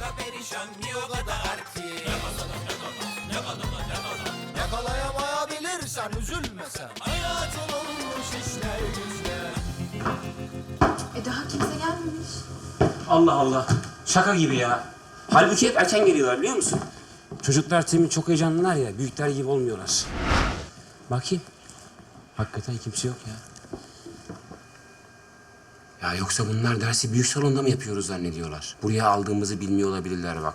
da perişan o kadar ki Yakalayamayabilirsen üzülme sen Hayatın olmuş işler güçler E daha kimse gelmemiş. Allah Allah. Şaka gibi ya. Halbuki hep erken geliyorlar biliyor musun? Çocuklar temi çok heyecanlılar ya. Büyükler gibi olmuyorlar. Bakayım. Hakikaten kimse yok ya. Ya yoksa bunlar dersi büyük salonda mı yapıyoruz zannediyorlar? Buraya aldığımızı bilmiyor olabilirler bak.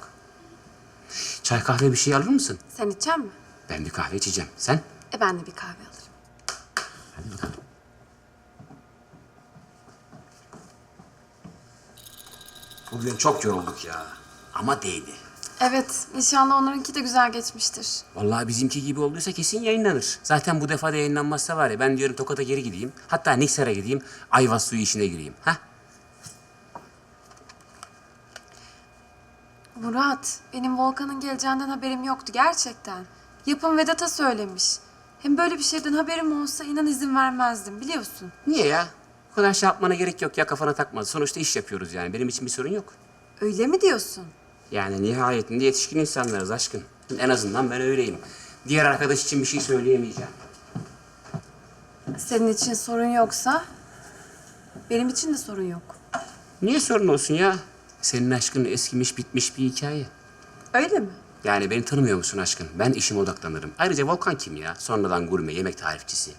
Çay kahve bir şey alır mısın? Sen içecek mi? Ben bir kahve içeceğim. Sen? E ben de bir kahve alırım. Hadi bakalım. Bugün çok yorulduk ya. Ama değdi. Evet, inşallah onlarınki de güzel geçmiştir. Vallahi bizimki gibi olduysa kesin yayınlanır. Zaten bu defa da yayınlanmazsa var ya ben diyorum Tokat'a geri gideyim. Hatta Niksar'a gideyim. Ayvaz suyu işine gireyim. Ha? Murat, benim Volkan'ın geleceğinden haberim yoktu gerçekten. Yapım Vedat'a söylemiş. Hem böyle bir şeyden haberim olsa inan izin vermezdim biliyorsun. Niye ya? O kadar şey yapmana gerek yok ya kafana takma. Sonuçta iş yapıyoruz yani. Benim için bir sorun yok. Öyle mi diyorsun? Yani nihayetinde yetişkin insanlarız aşkın. En azından ben öyleyim. Diğer arkadaş için bir şey söyleyemeyeceğim. Senin için sorun yoksa benim için de sorun yok. Niye sorun olsun ya? Senin aşkın eskimiş bitmiş bir hikaye. Öyle mi? Yani beni tanımıyor musun aşkın? Ben işime odaklanırım. Ayrıca Volkan kim ya? Sonradan gurme, yemek tarifçisi.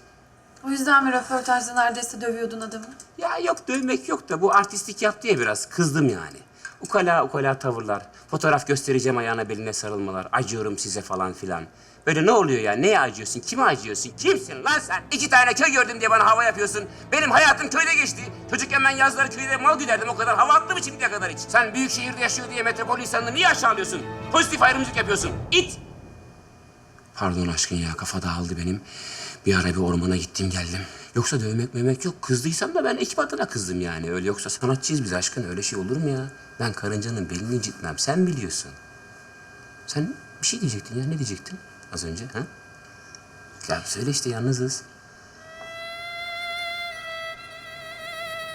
O yüzden mi röportajda neredeyse dövüyordun adamı? Ya yok dövmek yok da bu artistlik yaptı ya biraz. Kızdım yani. Ukala ukala tavırlar. Fotoğraf göstereceğim ayağına beline sarılmalar. Acıyorum size falan filan. Böyle ne oluyor ya? Neye acıyorsun? Kime acıyorsun? Kimsin lan sen? İki tane köy gördüm diye bana hava yapıyorsun. Benim hayatım köyde geçti. Çocukken ben yazları köyde mal güderdim. O kadar hava attı mı şimdiye kadar hiç? Sen büyük şehirde yaşıyor diye metropol insanını niye aşağılıyorsun? Pozitif ayrımcılık yapıyorsun. İt! Pardon aşkın ya kafa dağıldı benim. Bir ara bir ormana gittim geldim. Yoksa dövmek memek yok. Kızdıysam da ben ekip adına kızdım yani. Öyle yoksa sanatçıyız biz aşkın. Öyle şey olur mu ya? Ben karıncanın belini incitmem. Sen biliyorsun. Sen bir şey diyecektin ya. Ne diyecektin az önce? Ha? Ya söyle işte yalnızız.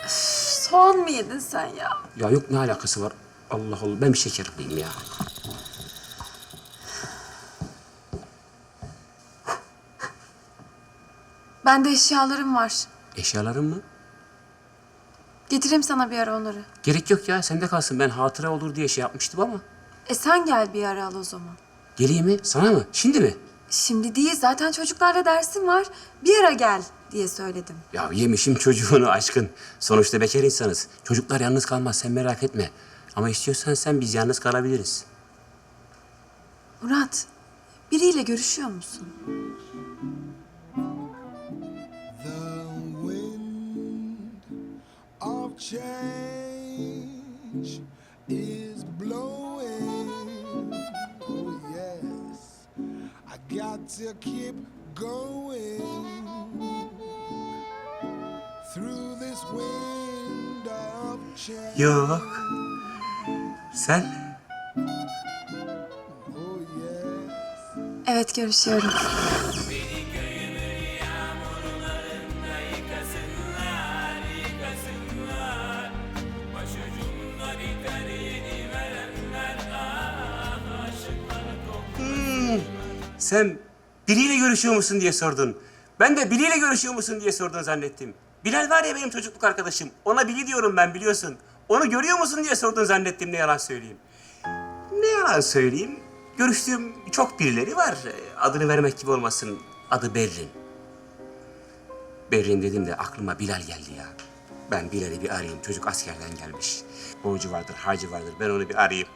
Soğan mı yedin sen ya? Ya yok ne alakası var? Allah Allah. Ben bir şeker alayım ya. Bende eşyalarım var. Eşyaların mı? Getireyim sana bir ara onları. Gerek yok ya. Sende kalsın. Ben hatıra olur diye şey yapmıştım ama. E sen gel bir ara al o zaman. Geleyim mi? Sana mı? Şimdi mi? Şimdi değil zaten çocuklarla dersim var. Bir ara gel diye söyledim. Ya yemişim çocuğunu aşkın. Sonuçta bekar insanız. Çocuklar yalnız kalmaz sen merak etme. Ama istiyorsan sen biz yalnız kalabiliriz. Murat, biriyle görüşüyor musun? Change is blowing. Oh, yes. I got to keep going through this wind of change. Yok. Sen? Oh, yes. Evet görüşüyorum. Sen biriyle görüşüyor musun diye sordun. Ben de biriyle görüşüyor musun diye sordun zannettim. Bilal var ya benim çocukluk arkadaşım. Ona Bili diyorum ben biliyorsun. Onu görüyor musun diye sordun zannettim ne yalan söyleyeyim. Ne yalan söyleyeyim. Görüştüğüm çok birileri var. Adını vermek gibi olmasın. Adı Berrin. Berrin dedim de aklıma Bilal geldi ya. Ben Bilal'i bir arayayım. Çocuk askerden gelmiş. Borcu vardır, harcı vardır. Ben onu bir arayayım.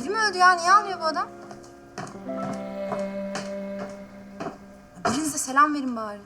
Biri mi öldü ya? Niye ağlıyor bu adam? Birinize selam verin bari.